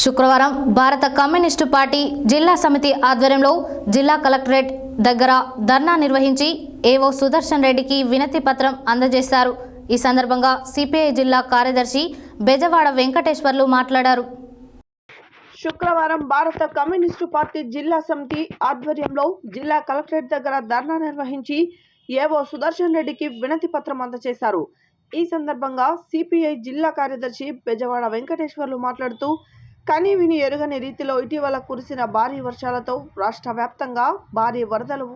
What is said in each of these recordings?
శుక్రవారం భారత communist party జిల్లా సమితి ఆధ్వర్యంలో జిల్లా కలెక్టరేట్ దగ్గర ధర్నా నిర్వహించి ఏవో సుదర్శన్ రెడ్డికి వినతి పత్రం అందజేశారు. ఈ సందర్భంగా సిపిఐ జిల్లా కార్యదర్శి బెజవాడ వెంకటేశ్వర్లు మాట్లాడారు. శుక్రవారం భారత కమ్యూనిస్టు పార్టీ జిల్లా సమితి ఆధ్వర్యంలో జిల్లా కలెక్టరేట్ దగ్గర ధర్నా నిర్వహించి ఏవో సుదర్శన్ రెడ్డికి వినతి పత్రం అందజేశారు. ఈ సందర్భంగా సిపిఐ జిల్లా కార్యదర్శి బెజవాడ వెంకటేశ్వర్లు మాట్లాడుతూ కానీ విని ఎరుగని రీతిలో ఇటీవల కురిసిన భారీ వర్షాలతో రాష్ట్ర వ్యాప్తంగా భారీ వరదలు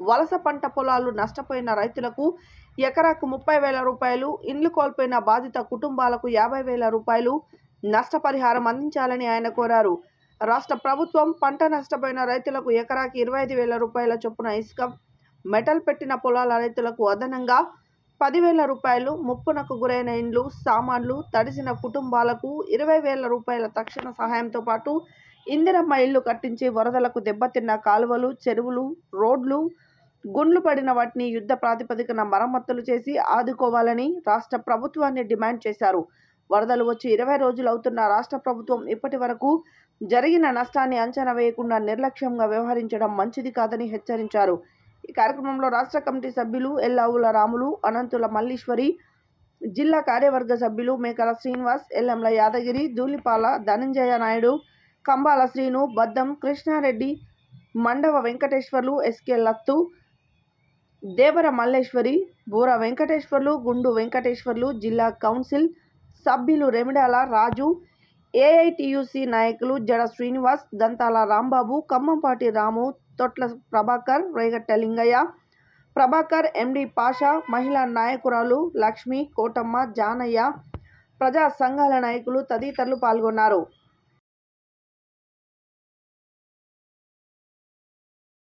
వలస పంట పొలాలు నష్టపోయిన రైతులకు ఎకరాకు ముప్పై వేల రూపాయలు ఇండ్లు కోల్పోయిన బాధిత కుటుంబాలకు యాభై వేల రూపాయలు నష్టపరిహారం అందించాలని ఆయన కోరారు. రాష్ట్ర ప్రభుత్వం పంట నష్టపోయిన రైతులకు ఎకరాకి ఇరవై ఐదు వేల రూపాయల చొప్పున ఇసుక మెటల్ పెట్టిన పొలాల రైతులకు అదనంగా పదివేల రూపాయలు ముప్పునకు గురైన ఇండ్లు సామాన్లు తడిసిన కుటుంబాలకు ఇరవై వేల రూపాయల తక్షణ సహాయంతో పాటు ఇందిరమ్మ ఇల్లు కట్టించి వరదలకు దెబ్బతిన్న కాలువలు చెరువులు రోడ్లు గుండ్లు పడిన వాటిని యుద్ధ ప్రాతిపదికన మరమ్మతులు చేసి ఆదుకోవాలని రాష్ట్ర ప్రభుత్వాన్ని డిమాండ్ చేశారు. వరదలు వచ్చి ఇరవై రోజులు అవుతున్న రాష్ట్ర ప్రభుత్వం ఇప్పటి వరకు జరిగిన నష్టాన్ని అంచనా వేయకుండా నిర్లక్ష్యంగా వ్యవహరించడం మంచిది కాదని హెచ్చరించారు. ఈ కార్యక్రమంలో రాష్ట్ర కమిటీ సభ్యులు ఎల్లావుల రాములు అనంతుల మల్లీశ్వరి జిల్లా కార్యవర్గ సభ్యులు మేకల శ్రీనివాస్ ఎల్లంల యాదగిరి ధూళిపాల ధనంజయ నాయుడు కంబాల శ్రీను బద్దం కృష్ణారెడ్డి మండవ వెంకటేశ్వర్లు ఎస్కే లత్తు దేవర మల్లేశ్వరి బూర వెంకటేశ్వర్లు గుండు వెంకటేశ్వర్లు జిల్లా కౌన్సిల్ సభ్యులు రెమిడాల రాజు ఏఐటియుసి నాయకులు జడ శ్రీనివాస్ దంతాల రాంబాబు కమ్మంపాటి రాము తొట్ల ప్రభాకర్ రేగట్ట లింగయ్య ప్రభాకర్ ఎండి పాషా మహిళా నాయకురాలు లక్ష్మి కోటమ్మ జానయ్య ప్రజా సంఘాల నాయకులు తదితరులు పాల్గొన్నారు.